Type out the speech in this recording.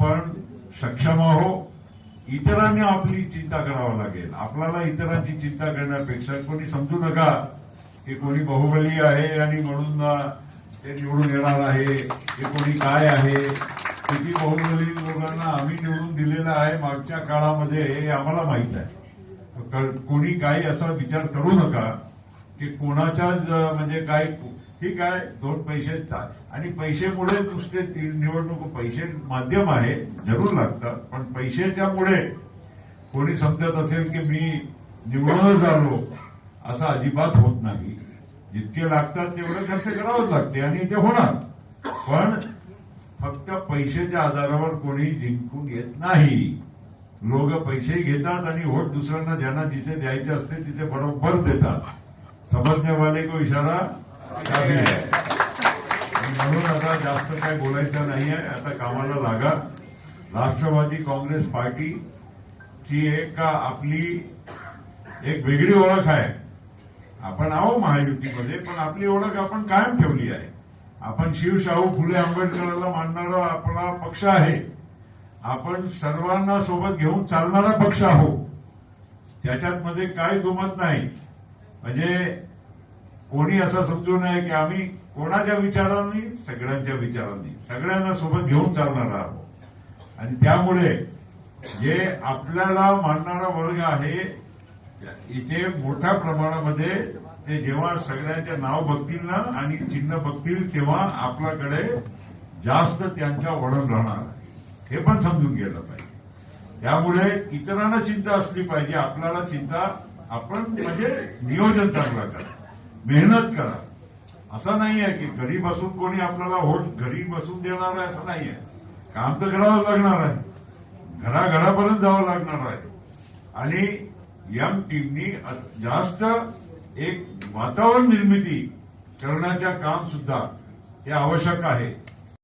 आपण सक्षम आहो इतरांनी आपली चिंता करावं लागेल. आपल्याला इतरांची चिंता करण्यापेक्षा कोणी समजू नका की कोणी बाहुबली आहे आणि म्हणून ते निवडून येणार आहे. की कोणी काय आहे? किती बाहुबली लोकांना आम्ही निवडून दिलेलं आहे मागच्या काळामध्ये हे आम्हाला माहीत आहे. कोणी काही असा विचार करू नका. की कोणाच्या म्हणजे काय ठीक आहे दोन पैसे ता- आणि पैसेमुळे नुसते ती निवडणूक पैसे माध्यम आहे जरूर लागतात पण पैशाच्यामुळे कोणी समजत असेल की मी निवडूनच आलो असं अजिबात होत नाही. जितके लागतात तेवढे खर्च करावंच लागते आणि ते होणार. पण फक्त पैशाच्या आधारावर कोणी जिंकून येत नाही. लोक पैसे घेतात आणि व्होट दुसऱ्यांना ज्यांना जिथे द्यायचे असते तिथे बरोबर देतात. समजने वाले को इशारा काफी है म्हणून आता जास्त काय बोलायचं नाही आहे आता कामाला लागा. राष्ट्रवादी काँग्रेस पार्टीची एक आपली एक वेगळी ओळख आहे. आपण आहो महायुतीमध्ये पण आपली ओळख आपण कायम ठेवली आहे. आपण शिवशाहू फुले आंबेडकरांना मानणारा आपला पक्ष आहे. आपण सर्वांना सोबत घेऊन चालणारा पक्ष आहोत. त्याच्यात मध्ये काय दुमत नाही. म्हणजे कोणी असं समजू नये की आम्ही कोणाच्या विचारांनी सगळ्यांच्या विचारांनी सगळ्यांना सोबत घेऊन चालणार आहोत. आणि त्यामुळे जे आपल्याला मानणारा वर्ग आहे इथे मोठ्या प्रमाणामध्ये ते जेव्हा सगळ्यांचे नाव बघतील ना आणि चिन्ह बघतील तेव्हा आपल्याकडे जास्त त्यांच्या वळण राहणार आहे. हे पण समजून गेलं पाहिजे. त्यामुळे इतरांना चिंता असली पाहिजे आपल्याला चिंता आपण म्हणजे नियोजन चांगलं करा. मेहनत करा. असं नाही आहे की घरी बसून कोणी आपल्याला होट घरी बसून देणार आहे असं नाही आहे काम तर घडावं लागणार आहे. घराघरापर्यंत जावं लागणार आहे. आणि यंग टीमनी जास्त एक वातावरण निर्मिती करण्याच्या काम सुद्धा हे आवश्यक आहे.